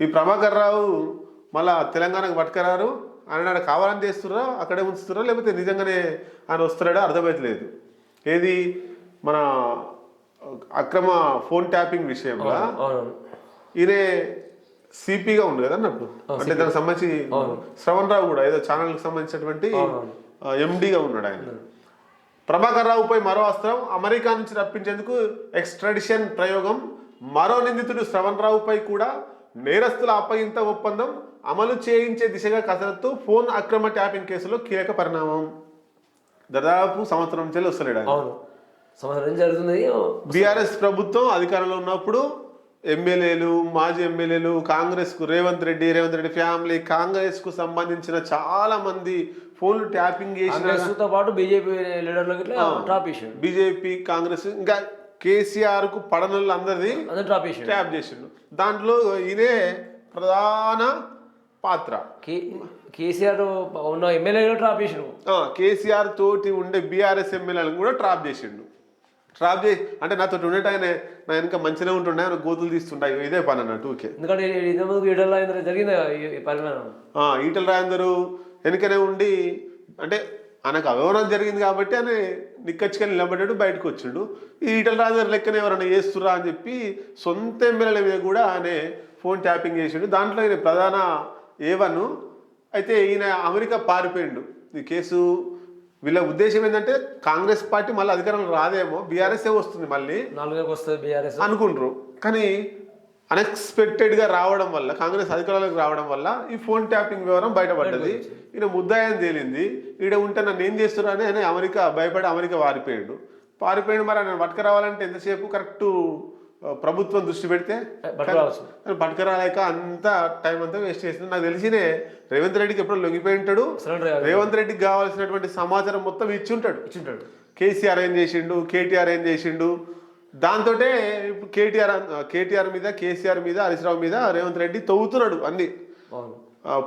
ఈ ప్రభాకర్ రావు మళ్ళా తెలంగాణకు పట్టుకరారు. ఆయన ఆడ కావాలని చేస్తుర్రా అక్కడే ఉంచుతుర్రా లేకపోతే నిజంగానే ఆయన వస్తున్నాడో? అర్థమవుతలేదు ఏది? మన అక్రమ ఫోన్ ట్యాపింగ్ విషయంలో? ఈయనే సిపిగా ఉంది కదా అన్నట్టు? అంటే దానికి సంబంధించి శ్రవణ్ రావు కూడా ఏదో ఛానల్కి సంబంధించినటువంటి ఎండిగా ఉన్నాడు ఆయన. ప్రభాకర్ రావుపై మరో అస్త్రం అమెరికా నుంచి రప్పించేందుకు ఎక్స్ట్రాడిషన్ ప్రయోగం. మరో నిందితుడు శ్రవణ్ రావుపై కూడా నేరస్తుల అప్పగింత ఒప్పందం అమలు చేయించే దిశగా కసరత్తు ఫోన్ అక్రమ ట్యాపింగ్ కేసులో కీలక పరిణామం. దాదాపు సంవత్సరం నుంచి వస్తలేడు ఆయన. అవును. సంవత్సరం జరుగుతుంది బీఆర్ఎస్ ప్రభుత్వం అధికారంలో ఉన్నప్పుడు ఎమ్మెల్యేలు మాజీ ఎమ్మెల్యేలు కాంగ్రెస్కు రేవంత్ రెడ్డి రేవంత్ రెడ్డి ఫ్యామిలీ కాంగ్రెస్కు సంబంధించిన చాలా మంది ఫోన్లు ట్యాపింగ్ చేసిన కాంగ్రెస్తో పాటు బీజేపీ లీడర్లకు ఇట్లా బీజేపీ కాంగ్రెస్ ఇంకా కేసీఆర్కు పడనోళ్ళు అందరిది అందరు డ్రాప్ చేసిండు. ట్యాప్ చేసిండు. దాంట్లో ఇదే ప్రధాన పాత్ర. కే- కేసీఆర్ ఉన్న ఎమ్మెల్యేలు డ్రాప్ చేసిండు. కేసీఆర్ తోటి ఉండే బీఆర్ఎస్ ఎమ్మెల్యేలను కూడా ట్రాప్ చేసిండు. ట్రాప్ చేసి అంటే నాతో ఉండేట ఆయన నా వెనక మంచిగా ఉంటుండే ఆయన గోతులు తీస్తుంటాయి ఇదే పని అన్నట్టు ఓకే ఎందుకంటే జరిగింది ఈటల రాజేందరు వెనుకనే ఉండి అంటే ఆయనకు అవమానం జరిగింది కాబట్టి ఆయన నిక్కచ్చుకొని నిలబడ్డాడు బయటకు వచ్చిండు. ఈ ఈటల రాజేందర్ లెక్కనే ఎవరైనా చేస్తురా అని చెప్పి సొంత ఎమ్మెల్యేల మీద కూడా ఆయన ఫోన్ ట్యాపింగ్ చేసిండు. దాంట్లో ఈయన ప్రధాన ఏవన్ అయితే ఈయన అమెరికా పారిపోయిండు. ఈ కేసు వీళ్ళ ఉద్దేశం ఏంటంటే కాంగ్రెస్ పార్టీ మళ్ళీ అధికారంలో రాదేమో బీఆర్ఎస్ఏ వస్తుంది మళ్ళీ నాలుగోకి వస్తుంది బీఆర్ఎస్. అనుకుంటారు కానీ అన్ఎక్స్పెక్టెడ్గా రావడం వల్ల కాంగ్రెస్ అధికారంలోకి రావడం వల్ల ఈ ఫోన్ ట్యాపింగ్ వివరం బయటపడ్డది. ఈయన ముద్దాయని తేలింది. ఈడ ఉంటే నన్ను ఏం చేస్తున్నా అని ఆయన అమెరికా భయపడి అమెరికా పారిపోయాడు. పారిపోయాడు మరి ఆయన పట్టుకురావాలంటే ఎంతసేపు? కరెక్ట్ ప్రభుత్వం దృష్టి పెడితే? పట్టుకురాలేక అంత టైం అంతా వేస్ట్ చేసింది. నాకు తెలిసినే రేవంత్ రెడ్డికి ఎప్పుడో లొంగిపోయి ఉంటాడు. రేవంత్ రెడ్డికి కావాల్సినటువంటి సమాచారం మొత్తం ఇచ్చి ఉంటాడు. ఇచ్చింటాడు కేసీఆర్ ఏం చేసిండు? కేటీఆర్ ఏం చేసిండు? దాంతో ఇప్పుడు కేటీఆర్ అన్- కేటీఆర్ మీద కేసీఆర్ మీద హరీశ్రావు మీద రేవంత్ రెడ్డి తవ్వుతున్నాడు అన్ని.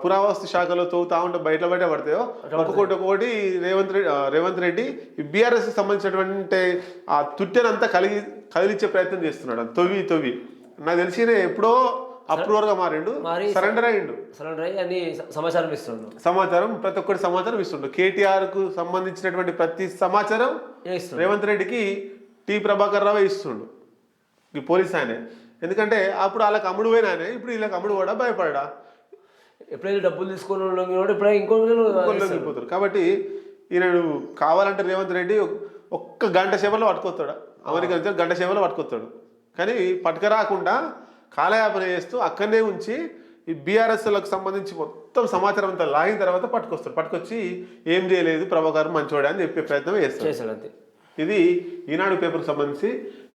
పురావస్తు శాఖలో తవ్వుతా ఉంటే బయట బయట పడతాయో? ఒక్కొక్కటి ఒక్కొక్కటి రేవంత్ రెడ్డి రేవంత్ రెడ్డి ఈ బీఆర్ఎస్ సంబంధించినటువంటి ఆ తుట్టెనంతా కలిగి కదిలించే ప్రయత్నం చేస్తున్నాడు. అది తొవ్వి తొవ్వి. నాకు తెలిసిన ఎప్పుడో అప్రూవర్గా మారిండు. మారి సరెండర్ అయ్యిండు. సరెండర్ అయ్యి అన్ని స- సమాచారం ఇస్తుండు. సమాచారం ప్రతి ఒక్కటి సమాచారం ఇస్తుండు. కేటీఆర్కు సంబంధించినటువంటి ప్రతి సమాచారం రేవంత్ రెడ్డికి టీ ప్రభాకర్ రావే ఇస్తుండు ఈ పోలీస్ ఆయనే. ఎందుకంటే అప్పుడు వాళ్ళకి అమ్ముడు పోయిన ఆయనే ఇప్పుడు వీళ్ళకి అమ్ముడు కూడా భయపడా ఎప్పుడైతే డబ్బులు తీసుకొని లొంగినోడు ఇప్పుడు ఇంకో వెళ్ళిపోతారు. కాబట్టి ఈయన కావాలంటే రేవంత్ రెడ్డి ఒక్క గంట సేపలో పట్టుకొస్తాడు? అమెరికా నుంచి గంట సేపలో పట్టుకొస్తాడు. కానీ పట్టుకరాకుండా కాలయాపన చేస్తూ అక్కడనే ఉంచి ఈ బీఆర్ఎస్లకు సంబంధించి మొత్తం సమాచారం అంతా లాగిన తర్వాత పట్టుకొస్తాడు. పట్టుకొచ్చి ఏం చేయలేదు ప్రభాకర్ మంచోడే అని చెప్పే ప్రయత్నం చేస్తాడు అంతే. ఇది ఈనాడు పేపర్కి సంబంధించి